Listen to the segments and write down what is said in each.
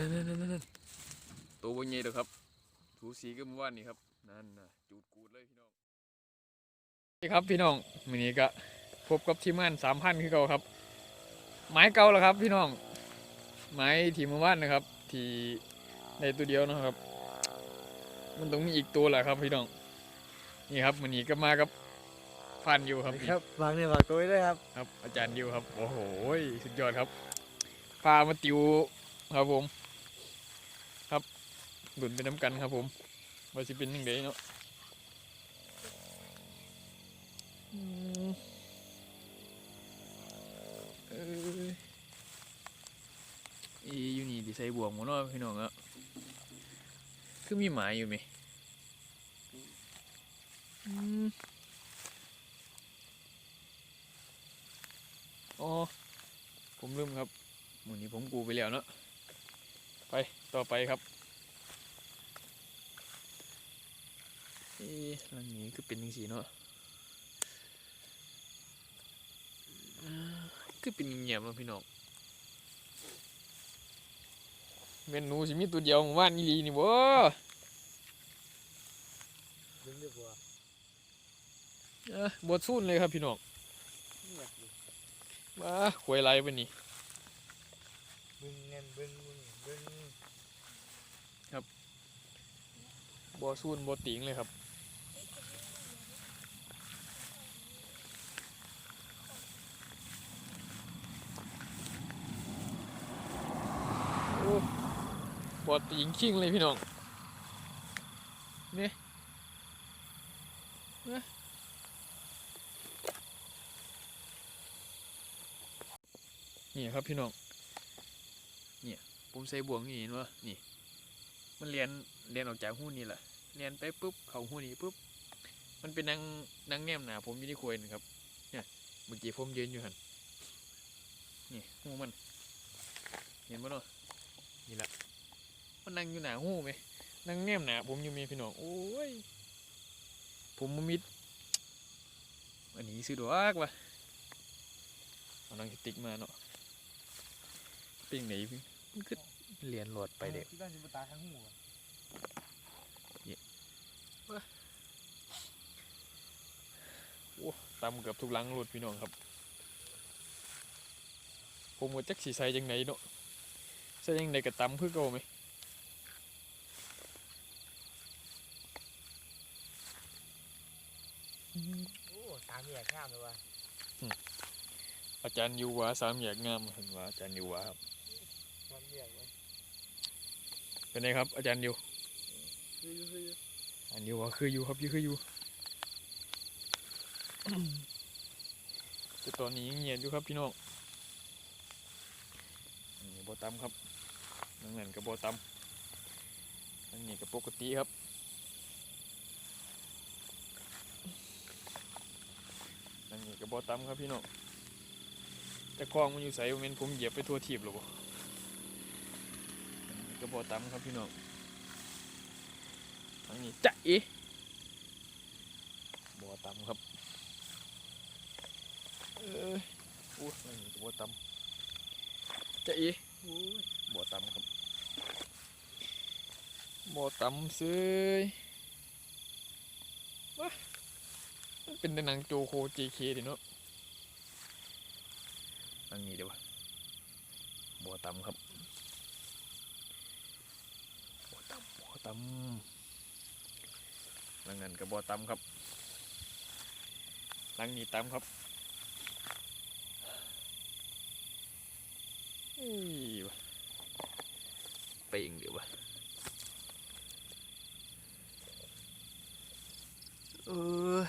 นั่นนั่นนั่นนั่นตัวบนใหญ่เด้อครับ ถูสีก็เมื่อวานนี้ครับ นั่นนะจูดกูดเลยพี่น้องนี่ครับพี่น้องมื้อนี้ก็พบกับทีมงานสามพันคือเก่าครับ ไม้เก่าแล้วครับ พี่น้อง ไม้ที่เมื่อวานนะครับ ที่ในตัวเดียวนะครับ มันต้องมีอีกตัวแหละครับ พี่น้อง นี่ครับมื้อนี้ก็มากับพันอยู่ครับนี่ครับวางเนี่ยฝากตัวไว้ด้วยครับครับ อาจารย์ดิวครับ โอ้โหสุดยอดครับพามาติวครับผม ครับหลุนไปน้ำกันครับผมว่าสิเป็นยังไงเนาะเอออยู่นี่ดิใส่บวงหมดเนาะพี่น้องอะคือมีหมายอยู่ไหมอืมอ๋อ ผมลืมครับหมูนี้ผมกูไปแล้วเนาะ ไปต่อไปครับเอ๊ะหลังนี้คือเป็นยังสีเนาะอ่าคือเป็นเงียบๆเนาะพี่น้องเมนูสิมีตัวเดียวของว่านอีหลีนี่บ่ดึงเรียบร้อยเอ้อบดสู้นเลยครับพี่น้องเงียบเลยมาขวยไรไปนี่บึงเงินบึง บึงบึงบ่สู้นบ่ติงเลยครับโบอดติงชิงเลยพี่น้องนี่นะนี่ครับพี่น้อง ผมใส่บ่วงนี่เห็นวะนี่ มันเรียนเรียนออกจากหูนี่แหละเรียนไปปุ๊บเข้าหูนี่ปุ๊บมันเป็นนางนางแง้มหนาผมอยู่ที่ควยนะครับ เนี่ยเมื่อกี้ผมยืนอยู่หันนี่หูมัน เห็นบ่เนาะนี่แหละมันนั่งอยู่หนาหู้ไหมนั่งแนมหนาผมอยู่มีพี่น้องโอ้ยผมมามิดอันนี้ซื้อดอกวะเอานังสติ๊กมาเนาะเป็นไหนพี่มันก็ เรียนโหลดไปเด็กที่บ้านจะมาตาทั้งหัวตำเกือบทุกหลังโหลดพี่น้องครับ ผมว่าจักสีใส่จังไหนเนาะใส่จังไหนกับตำคือเก่าไหมโอ้ตามแยกข้ามเลยว่ะอาจารย์ยูวาสามแยกงามเห็นว่าอาจารย์ยูวาครับ ตามแยกเลย เป็นไงครับ อาจารย์ยูคือคืออันนี้ว่าคืออยู่ครับอยู่คืออยู่แต่ตอนนี้ยังเงียบอยู่ครับพี่น้องอันนี้บ่ตำครับนั่งนั่นกับบ่ตำอันนี้กับปกติครับอันนี้กับบ่ตำครับพี่น้องแต่คลองมันอยู่ใส่เมนผมเหยียบไปทั่วทีบหรอบ่อันนี้ กับบ่ตำครับพี่น้องอันนี้จะเอ๋บ่ตำครับเออโอ้ยอันนี้ก็บ่ตำจะอีโอ้ยบ่ตำครับบ่ตำซื้อว้าเป็นแต่หนังโจโค JK ดิเนาะอันนี้เดี๋ยววะบ่ตำครับตำบ่ตำหลัง นั้นก็บ่ตำครับลังนี้ตำครับไปเองเดี๋ยววะเออ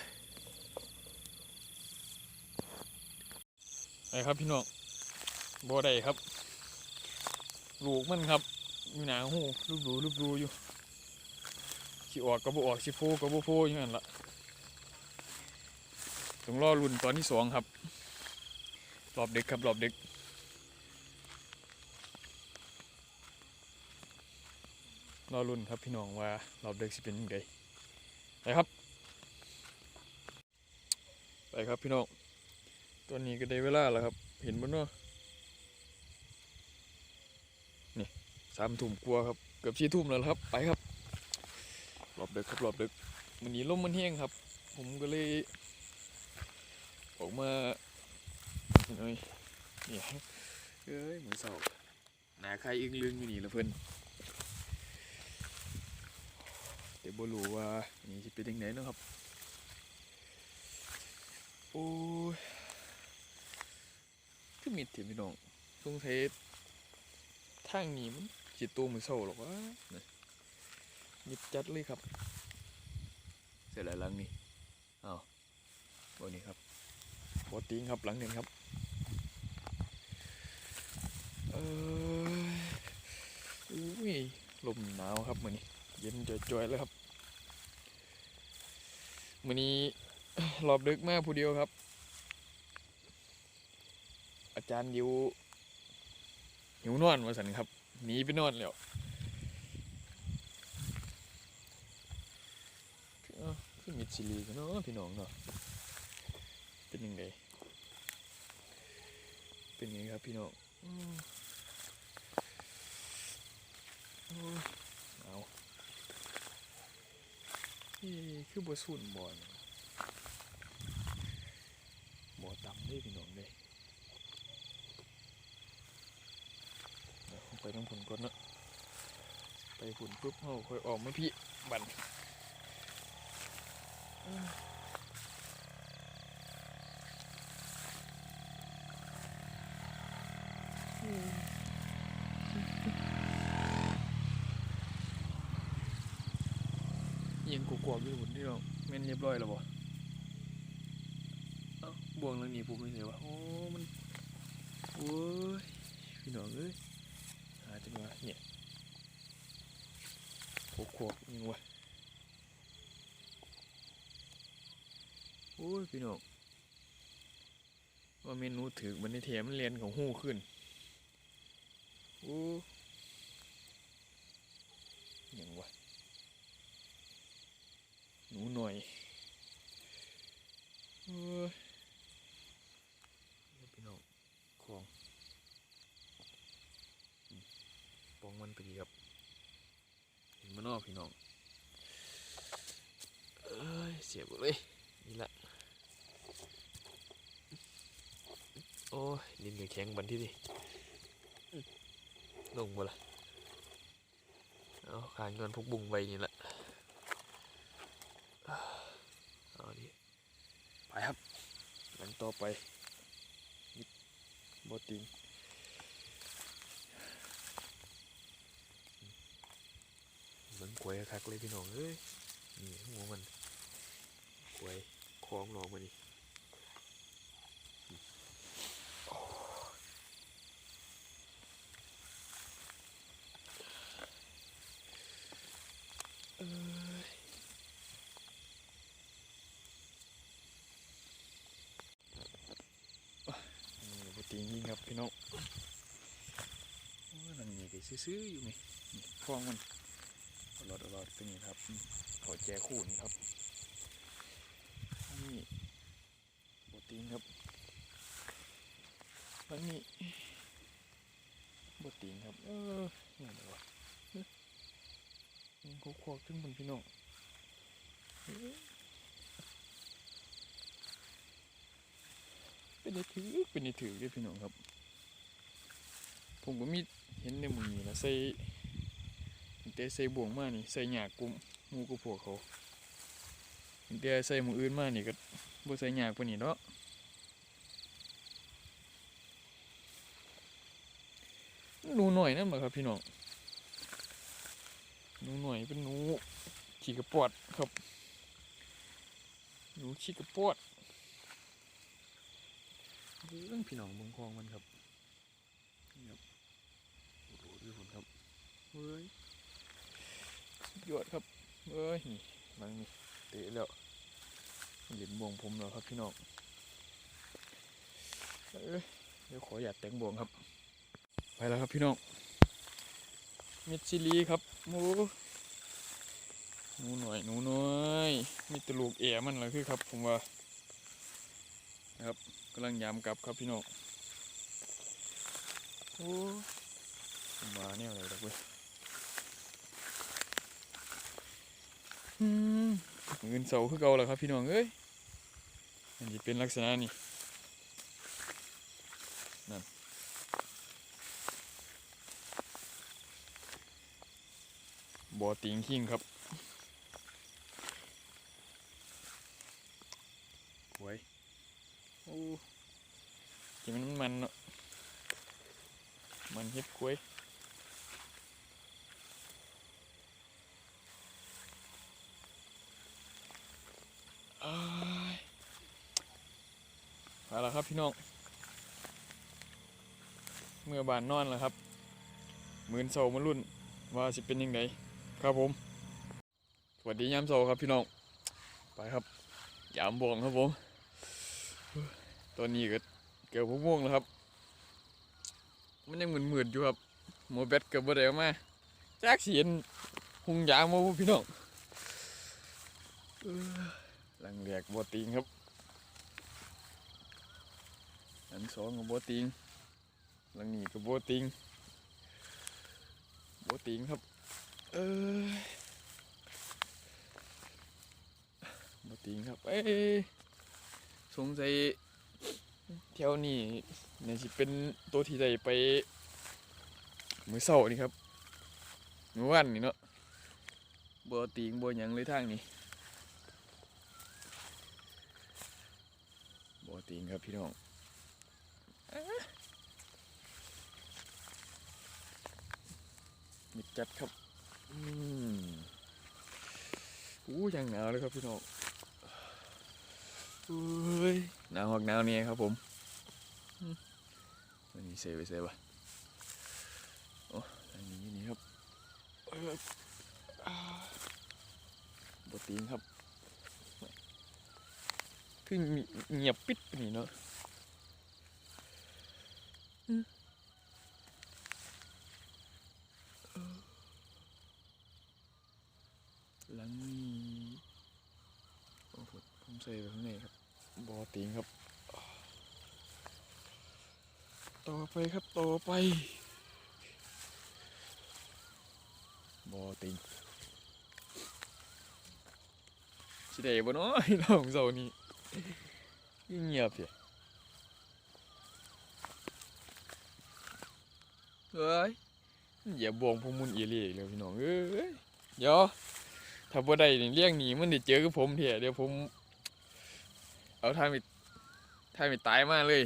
ไปครับพี่น้องบ่ได้ครับลูกมันครับ อยู่หนาหูลูบดูลูบดูอยู่ สิออกก็บ่ออกสิโฟก็บ่โฟอยู่นั่นละต้องรอรุ่นตอนที่สองครับรอบเดึกครับรอบเดึกรอรุ่นครับพี่น้องว่ารอบเด็กสิเป็นยังไงไปครับ ไปครับพี่น้องตัวนี้ก็ได้เวลาแล้วครับ เห็นบ่เนาะนี่สามทุ่มกลัวครับ เกือบสี่ทุ่มแล้วครับ ไปครับ รอบดึกครับรอบดึกวันนี้ลมมันแห้งครับ ผมก็เลยออกมาหน่อยเนี่ยเอ้ยมือเศร้าหนาใครอึ้งลึงอยู่นี่ละเพื่อนแต่บ่รู้ว่านี่จะเป็นยังไงนะครับ โอ้ยคือมิดเถอะพี่น้องสงสัยทางนี้มันจิตตัวมือเศร้าหรอกวะนะมิดจัดเลยครับ เสร็จแล้วหลังนี้อ้าวบนนี้ครับบอติงครับหลังหนึ่งครับเอออุ้ยลมหนาวครับมือนี้ เย็นจ่อยๆแล้วครับมือนี้รอบดึกมากผู้เดียวครับ อาจารย์ยิวหิวนอนมาสันครับหนีไปนอนแล้ว เอ้าคือมิดซิลีกันเนาะพี่น้องเนาะเป็นยังไงเป็นยังไงครับพี่น้องเอาเอ้คือบสุ่นบ่อนบ่ต่ำเลยพี่น้องเลยไปต้งผลก่อนเนาะไปผลปุ๊บเฮาค่อยออกไหมพี่บัน ยิงกูกวบอยู่หุ่นที่เราแม่นเรียบร้อยแล้วบ่เอ้าบวงเรื่องนี้ปุ๊บไม่เลยวะโอ้มันโอ้ย พี่น้องเอ้ยหาจังวะเนี่ยโคกโคกยิงวะโอ้ย พี่น้องว่าเมนูถือมันในเทมันเรียนของหู้ขึ้นโอ้ยังวะหนูหน่อยเอ้ยพี่น้องของปองมันไปดีครับเห็นมันนอกพี่น้องเอ้ยเสียบเลยนี่แหละ โอ้ยดินกับแข็งบันที่ดิลงบ่ละเอาขานก่อนพวกบุงไว้นี่แหละเอาดิไปครับหลังต่อไปยิบบอติงเหมือนกวยคักเลยพี่น้องเอ้ยนี่หัวมันกวยคล้องหลอกมาดิโอ้เอ้ย นี่ปติงยิงครับพี่น้องโอ้ยนั่นนี่ก็ ซื้ออยู่นี่ฟองมันอาหลอดอาหลอดเป็นนี่ครับอืมขอแจคู่นี่ครับนี่โปติงครับอันนี้ปติงครับ เออนี่เดี๋ยวะเอ๊ะมันโคกๆถึงบนพี่น้องเป็นในถือเป็นในถือเด้วยพี่น้องครับ ผมก็มี เห็นในมือนี่นะใส่แต่ใส่บ่วงมานี่ใส่หยากกุมหมูกูพวกเขาแต่ใส่หมืออื่นมานี่ก็บ่ใส่หยากปนนี้เนาะหนูหน่อยนั่นแหละครับพี่น้องหนูหน่อยเป็นหนูขี้กระปอดครับหนูขี้กระปอดเรื่องพี่น้องเมืองคลองมันครับนี่ครับโอ้โหดูผลครับ เฮ้ยสุดยอดครับเฮ้ยนี่หลันี่เตะแล้วเหรียญบวงผมแล้วครับพี่น้องเอ้ยเดี๋ยวขอหยาดแต่งบวงครับ ไปแล้วครับพี่น้องเม็ดชิลีครับโอ้หนูหน่อยหนูน้อยมีแตลูกแอมันเลยคือครับ ผมว่านะครับกำลังยามกลับครับพี่น้องโอ้มาเนี่ยอะไรดอกเว้ยอืม เงินเสาคือเก่าแล้วครับพี่น้องเอ้ยอันนี้เป็นลักษณะนี่นั่นบ่อติงคิงครับหวยโอ้กินมันมันเนาะมันเฮ็ดกล้วย ครับพี่น้อง เมื่อบานนอนแล้วครับหมือนเสามารุ่นว่าสิเป็นยังไงครับผมสวัสดียามเสาครับพี่น้อง ไปครับยามบวงครับผม ตอนนี้ก็เกือบหกโมงแล้วครับ มันยังมืดๆอยู่ครับหมอแบตเกือบบ่ได้ออกมาจากเสียนหุงยางมาบ่พี่น้องเออหลังแรกบัวติงครับ หลังสองกับบัวติงหลังนี้กับบัวติงบัวติงครับ เออบัวติงครับ เอ้ยสงสัยแถวนี้เนี่ยสิเป็นตัวที่ได้ไปมือเสาร์นี่ครับมือวันนี่เนาะบัวติงบัวหยังเลยทางนี้บตีนครับพี่น้อง มิดจัดครับ อืมอู้ยังหนาวเลยครับพี่น้องอุ้ยหนาวหอกหนาวเนี่ยครับผมอันนี้เซไปเซปะโอ้อันนี้นี่ครับบตีนครับคือเงียบปิดนี่เนาะอืมเออหลังนี้โอ้โห ผมใส่ไปข้างในครับบอติงครับ ต่อไปครับต่อไปบอติงสิได้บ่เนาะพี่น้องเสาร์นี้เงียบเสียเฮ้ยอย่าบวงพวกมุนเอเลี่ยอีกเลยพี่น้องเอ้ยเดี๋ยวถ้าบ่ได้นี่เลี้ยงหนีมันได้เจอกับผมเถอะเดี๋ยวผม เอาท่านไท่านไปตายมากเลย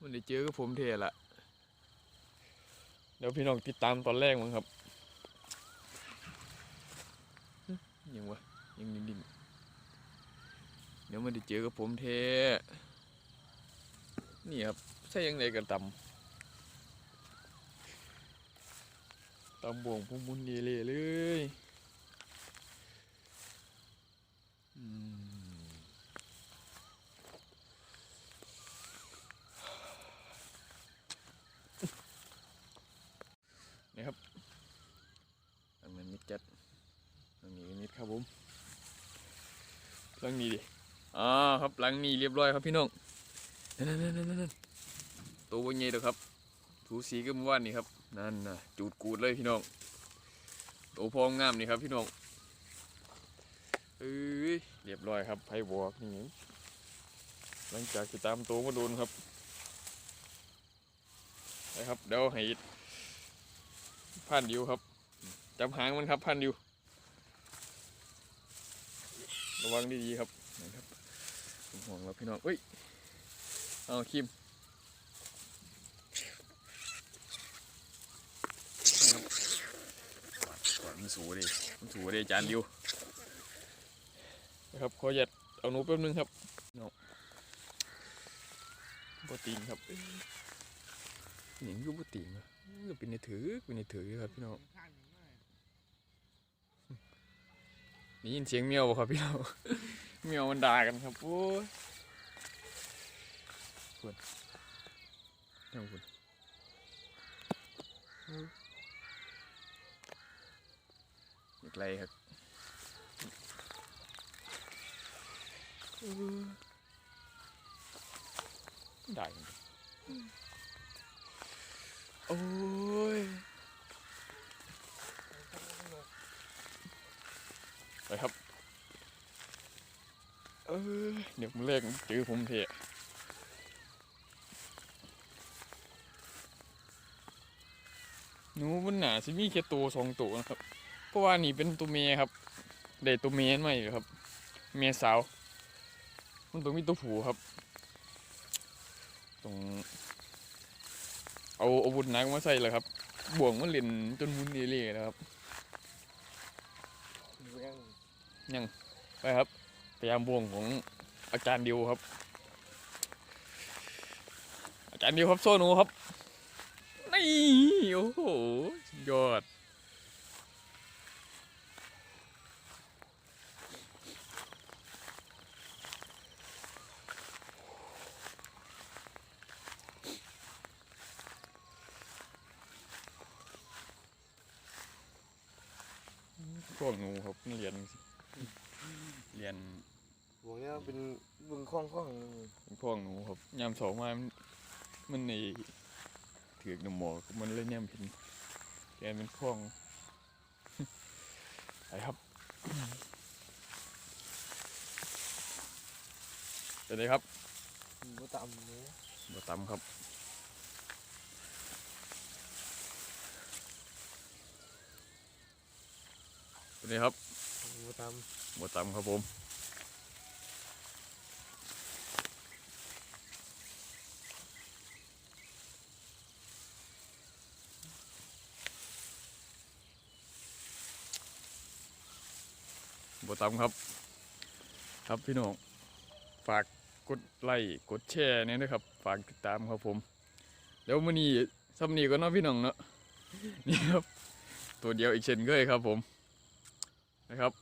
มันได้เจอกับผมเถอะละเดี๋ยวพี่น้องติดตามตอนแรกมั้งครับยังวะยังดิ้นๆเดี๋ยวมันได้เจอกับผมเทนี่ครับใช่ยังไงกันตำตำบ่วงพุ่มบุญดีเลยเลยอืม นี่ครับอันนั้นมิดจัดอันนี้มิดครับผมเรื่องนี้ดิอ่าครับหลังนี้เรียบร้อยครับพี่น้องนั่นนั่นนั่นนั่นตัวใหญ่เด้อครับถูสีก็เมื่อวานนี่ครับนั่นนะจูดกูดเลยพี่น้องตัวพองงามนี่ครับพี่น้อง บร้อยครับไพ่บอกนี่หลังจากติดตามตัวมาโดนครับไปครับเดี๋ยวให้พันดิวครับจำหางมันครับพันดิว ระวังดีๆครับนะครับผมห่วงแล้วพี่น้องเอ้ยเอาคิมมันสูดิมันสูดิจานดิว นะครับขอหยัดเอาหนูแป๊บนึงครับน้องบตีนครับหนิงก็บตีนวะเป็นในถือเป็นในถือครับพี่น้องได้ยินเสียงเมียวบ่ครับพี่น้องเมียวมันด่ากันครับโอ้ยคุณเจ้าคุณโอ้ยอีกไรครับโอ้ย ได้จริงโอ้ยไปครับ เออเดี๋ยวผมเลขจื้อผมเถอะหนูมันหนาสิมีแค่ตัวสองตัวนะครับ เพราะว่านี่เป็นตัวเมียครับ ได้ตัวเมียมาอีกครับ เมียสาว มันต้องมีตัวผูครับต้องเอาอาวุธนักมาใส่เลยครับ บ่วงมันเล่นจนมุนเอเล่นะครับเรื่องไปครับ พยายามบ่วงของอาจารย์ดิวครับ อาจารย์ดิวครับโซหนูครับ นี่ โอ้โหยอด พวกหนูครับเรียนเรียนบอกเนี่ยเป็นบึงคล้องคล้องเป็นพวกหนูครับยามสองมามันมันในถือกหนำหมอกมันเลยเนี่ยเป็นแกเป็นข้องไปครับเป็นไงครับบ่ต่ำเลยบตำครับ นไงครับบ่ต่บตำครับผมบตำครับ ครับพี่น้องฝากกดไลค์กดแชร์เนี่ยนะครับ ฝากติดตามครับผม เดี๋ยวมื้อนี้ซ้ำนี้ก็เนาะพี่น้องเนาะนี่ครับ ตัวเดียวอีกเช่นเคยครับผม นะครับ